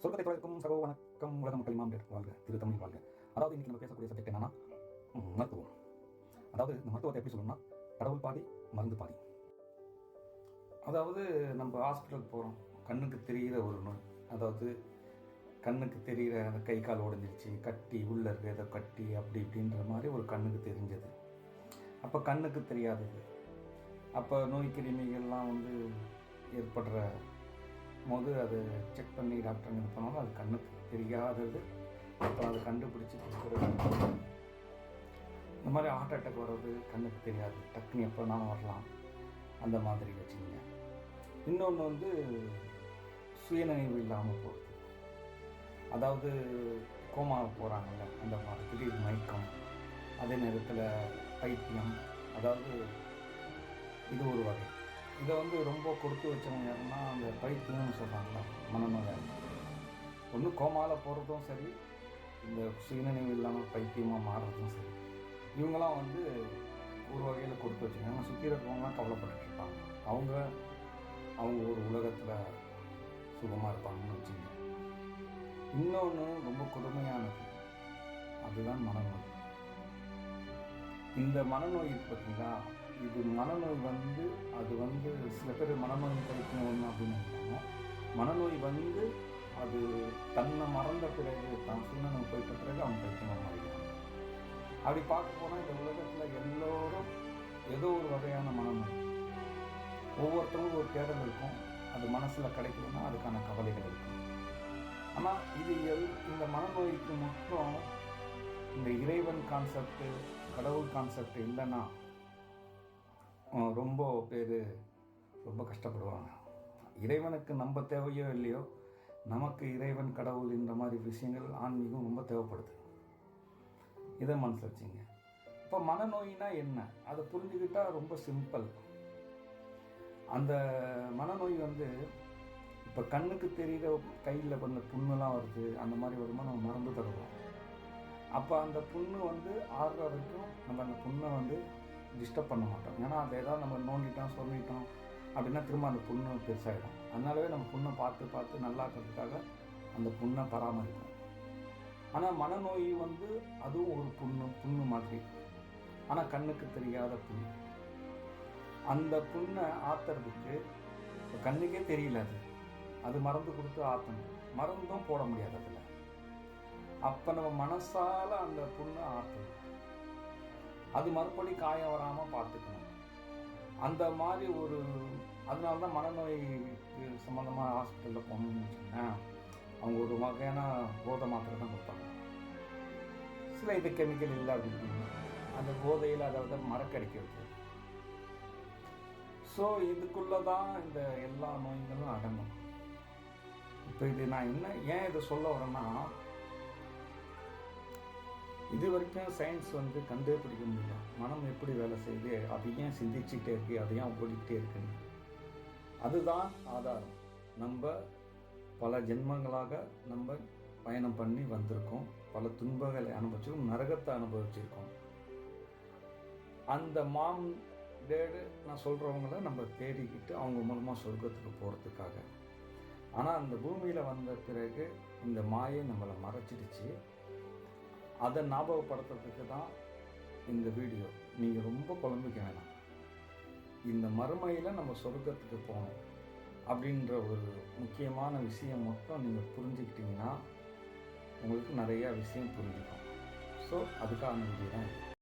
சொர்க்கத்தை தொடர்க்கும் சகோ வணக்கம். உலக மக்கள் இமாம் வாழ்க திரு தமிழ் வாழ்க. அதாவது இன்னைக்கு நம்ம பேசக்கூடிய சப்ஜெக்ட் என்னன்னா மருத்துவம். அதாவது இந்த மருத்துவத்தை எப்படி சொல்லணும்னா கடவுள் பாதி மருந்து பாதி. அதாவது நம்ம ஹாஸ்பிட்டல் போகிறோம் கண்ணுக்கு தெரிகிற ஒரு நோய். அதாவது கண்ணுக்கு தெரிகிற அந்த கை கால் உடஞ்சிருச்சு கட்டி உள்ளே இருக்க ஏதோ கட்டி அப்படி இப்படின்ற மாதிரி ஒரு கண்ணுக்கு தெரிஞ்சது. அப்போ கண்ணுக்கு தெரியாதது. அப்போ நோய் கிருமிகள்லாம் வந்து ஏற்படுற போது அதை செக் பண்ணி டாக்டர் இது பண்ணாலும் அது கண்ணுக்கு தெரியாதது. அப்புறம் அதை கண்டுபிடிச்சி கொடுக்குறது. இந்த மாதிரி ஹார்ட் அட்டாக் வர்றது கண்ணுக்கு தெரியாது. டக்குன்னு எப்போனாலும் வரலாம். அந்த மாதிரி வச்சுக்கோங்க. இன்னொன்று வந்து சுயநினைவு இல்லாமல் போகிறது அதாவது கோமாவுக்கு போகிறாங்கல்ல அந்த மாதிரி திடீர் மயக்கம் அதே நேரத்தில் பைத்தியம் அதாவது இது ஒரு வகை. இதை வந்து ரொம்ப கொடுத்து வச்சவங்க யாருன்னா அந்த பைத்தியம்னு சொல்கிறாங்களா மனநோயாளி ஒன்று கோமாவில் போகிறதும் சரி இந்த சுயநினைவு இல்லாமல் பைத்தியமாக மாறுறதும் சரி. இவங்கெல்லாம் வந்து ஒரு வகையில் கொடுத்து வச்சுருக்காங்க சுற்றி இருக்கிறவங்களாம் கவலைப்பட்டு இருப்பாங்க. அவங்க அவங்க ஒரு உலகத்தில் சுகமாக இருப்பாங்கன்னு வச்சுங்க இன்னொன்று ரொம்ப கொடுமையானது. அதுதான் மனநோய். இந்த மனநோய் பார்த்தீங்கன்னா இது மனநோய் வந்து அது வந்து சில பேர் மனநோய் கிடைக்கும் ஒன்று அப்படின்னு மனநோய் வந்து அது தன்னை மறந்த பிறகு தான் சூழ்நிலை போயிட்ட பிறகு அவன் பைத்தியமாக அப்படி பார்க்க போனால் இந்த உலகத்தில் எல்லோரும் ஏதோ ஒரு வகையான மனநோய். ஒவ்வொருத்தரும் ஒரு தேடல் இருக்கும். அது மனசில் கிடைக்கணும்னா அதுக்கான கவலைகள் இருக்கும். ஆனால் இது எல் இந்த மனநோய்க்கு மட்டும் இந்த இறைவன் கான்செப்ட் கடவுள் கான்செப்ட் இல்லைன்னா ரொம்ப பேர் ரொம்ப கஷ்டப்படுவாங்க. இறைவனுக்கு நம்ம தேவையோ இல்லையோ நமக்கு இறைவன் கடவுள் இந்த மாதிரி விஷயங்கள் ஆன்மீகம் ரொம்ப தேவைப்படுது. இதை மனசில் வச்சுங்க. இப்போ மனநோயினா என்ன? அதை புரிஞ்சுக்கிட்டால் ரொம்ப சிம்பிள் அந்த மனநோய் வந்து இப்போ கண்ணுக்கு தெரிகிற கையில் பண்ண புண்ணெல்லாம் வருது அந்த மாதிரி வருமா நம்ம மறந்து தருவோம் அப்போ அந்த புண்ணு வந்து ஆறுற வரைக்கும் நம்ம அந்த புண்ணை வந்து டிஸ்டர்ப் பண்ண மாட்டோம். ஏன்னா அதை ஏதாவது நம்ம நோண்டிட்டோம் சொல்லிட்டோம் அப்படின்னா திரும்ப அந்த புண்ணு பெருசாகிடும் அதனாலவே நம்ம புண்ணை பார்த்து பார்த்து நல்லா இருக்கிறதுக்காக அந்த புண்ணை பராமரிப்போம். ஆனால் மனநோய் வந்து அதுவும் ஒரு புண்ணு புண்ணு மாதிரி. ஆனால் கண்ணுக்கு தெரியாத புண்ணு அந்த புண்ணை ஆத்துறதுக்கு இப்போ கண்ணுக்கே தெரியல அது. அது மறந்து கொடுத்து ஆற்றணும் மருந்தும் போட முடியாது அதில். அப்போ நம்ம மனசால் அந்த புண்ணை அது மறுபடி காயம் வராமல் பார்த்துக்கணும். அந்த மாதிரி ஒரு அதனால தான் மனநோய் சம்மந்தமாக ஹாஸ்பிட்டலில் போகணும்னு அவங்க ஒரு வகையான போதை மாத்திரை தான் கொடுப்பாங்க. சில இது கெமிக்கல் இல்லை அப்படின்னு அந்த போதையில் அதை வந்து மறக்கடிக்கிறது ஸோ இதுக்குள்ளே தான் இந்த எல்லா நோய்களும் அடங்கும். இப்போ இது நான் என்ன ஏன் இதை சொல்ல வரேன்னா இது வரைக்கும் சயின்ஸ் வந்து கண்டே பிடிக்க முடியல. மனம் எப்படி வேலை செய்யுது? அதை ஏன் சிந்திச்சுக்கிட்டே இருக்கு? அதை ஏன் ஓடிக்கிட்டே இருக்குன்னு அதுதான் ஆதாரம். நம்ம பல ஜென்மங்களாக நம்ம பயணம் பண்ணி வந்திருக்கோம். பல துன்பங்களை அனுபவிச்சிருக்கோம். நரகத்தை அனுபவிச்சிருக்கோம். அந்த மாம் டேடு நான் சொல்கிறவங்கள நம்ம தேடிக்கிட்டு அவங்க மூலமாக சொர்க்கத்துக்கு போகிறதுக்காக ஆனால் அந்த பூமியில் வந்த பிறகு இந்த மாயை நம்மளை மறைச்சிடுச்சு. அதை ஞாபகப்படுத்துறதுக்கு தான் இந்த வீடியோ. நீங்கள் ரொம்ப குழம்பிக்க வேணாம். இந்த மறுமையில் நம்ம சொர்க்கத்துக்கு போகணும் அப்படின்ற ஒரு முக்கியமான விஷயம் மட்டும் நீங்கள் புரிஞ்சுக்கிட்டீங்கன்னா உங்களுக்கு நிறையா விஷயம் புரிஞ்சுக்கும். ஸோ அதுக்கான வீடியோ தான் இது.